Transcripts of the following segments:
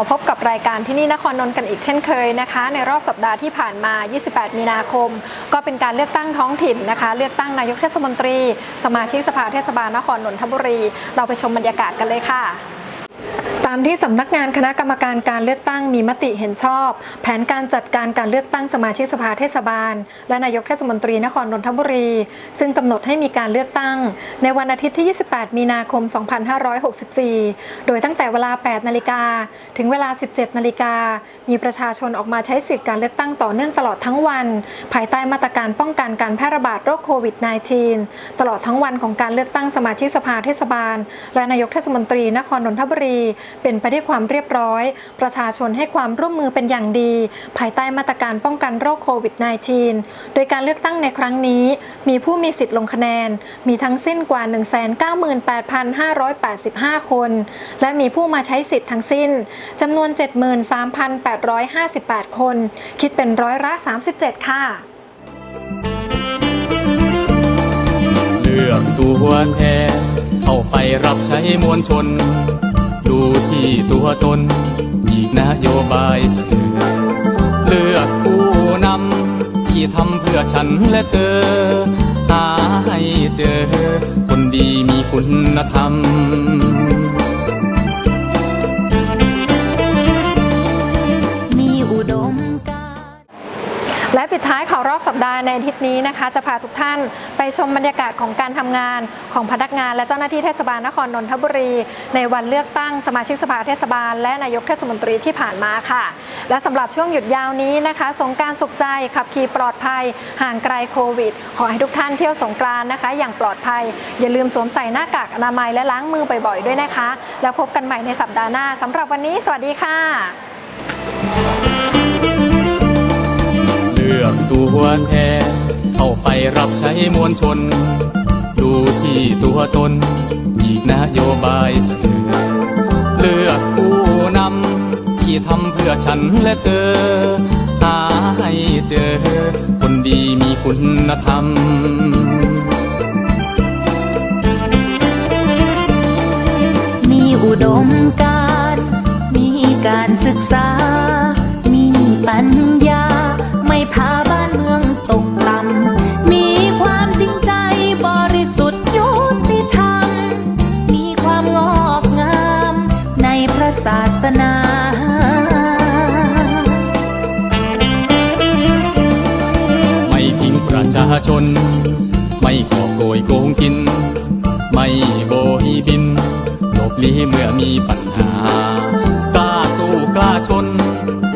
มาพบกับรายการที่นี่นครนนท์กันอีกเช่นเคยนะคะ ในรอบสัปดาห์ที่ผ่านมา 28 มีนาคม ก็เป็นการเลือกตั้งท้องถิ่นนะคะ เลือกตั้งนายกเทศมนตรี สมาชิกสภาเทศบาลนครนนทบุรี เราไปชมบรรยากาศกันเลยค่ะามที่สำนักงานคณะกรรมการการเลือกตั้งมีมติเห็นชอบ แผนการจัดการการเลือกตั้งสมาชิกสภาเทศบาล และนายกเทศมนตรีนครนนทบุรี ซึ่งกำหนดให้มีการเลือกตั้ง ในวันอาทิตย์ที่ 28 มีนาคม 2564 โดยตั้งแต่เวลา 8 นาฬิกาถึงเวลา 17 นาฬิกา มีประชาชนออกมาใช้สิทธิการเลือกตั้งต่อเนื่องตลอดทั้งวัน ภายใต้มาตรการป้องกันการแพร่ระบาดโรคโควิด -19 ตลอดทั้งวันของการเลือกตั้งสมาชิกสภาเทศบาล และนายกเทศมนตรีนครนนทบุรีเป็นไปด้วยความเรียบร้อย ประชาชนให้ความร่วมมือเป็นอย่างดี ภายใต้มาตรการป้องกันโรคโควิด -19 โดยการเลือกตั้งในครั้งนี้ มีผู้มีสิทธิ์ลงคะแนน มีทั้งสิ้นกว่า 198,585 คน และมีผู้มาใช้สิทธิ์ทั้งสิ้นจำนวน 73,858 คน คิดเป็นร้อยละ 37 ค่ะเลือกตัวแทนเข้าไปรับใช้มวลชน ดูที่ตัวตน อีกนโยบายเสนอ เลือกผู้นำที่ทำเพื่อฉันและเธอ หาให้เจอ คนดีมีคุณธรรม และปิดท้ายข่าวรอบสัปดาห์ในอาทิตย์นี้นะคะ จะพาทุกท่านไปชมบรรยากาศของการทำงานของพนักงานและเจ้าหน้าที่เทศบาลนครนนทบุรี ในวันเลือกตั้งสมาชิกสภาเทศบาล และนายกเทศมนตรีที่ผ่านมาค่ะ และสำหรับช่วงหยุดยาวนี้นะคะ สงการสุขใจขับขี่ปลอดภัย ห่างไกลโควิด ขอให้ทุกท่านเที่ยวสงกรานนะคะ อย่างปลอดภัย อย่าลืมสวมใส่หน้ากากอนามัยและล้างมือบ่อยๆด้วยนะคะ แล้วพบกันใหม่ในสัปดาห์หน้าสำหรับวันนี้ สวัสดีค่ะ ตัวแทน เข้าไปรับใช้มวลชน ดูที่ตัวตน อีกนโยบายเสนอเลือกผู้นำที่ทำเพื่อฉันและเธอ หาให้เจอ คนดีมีคุณธรรมมีอุดมการ มีการศึกษา มีปัญญา ศาสนาไม่ทิ้งประชาชน ไม่ก่อโกยโกงกิน ไม่โบยบินหลบลี้เมื่อมีปัญหา กล้าสู้กล้าชน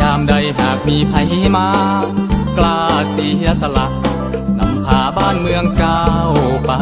ยามใดหากมีภัยมา กล้าเสียสละนำพาบ้านเมืองก้าวไป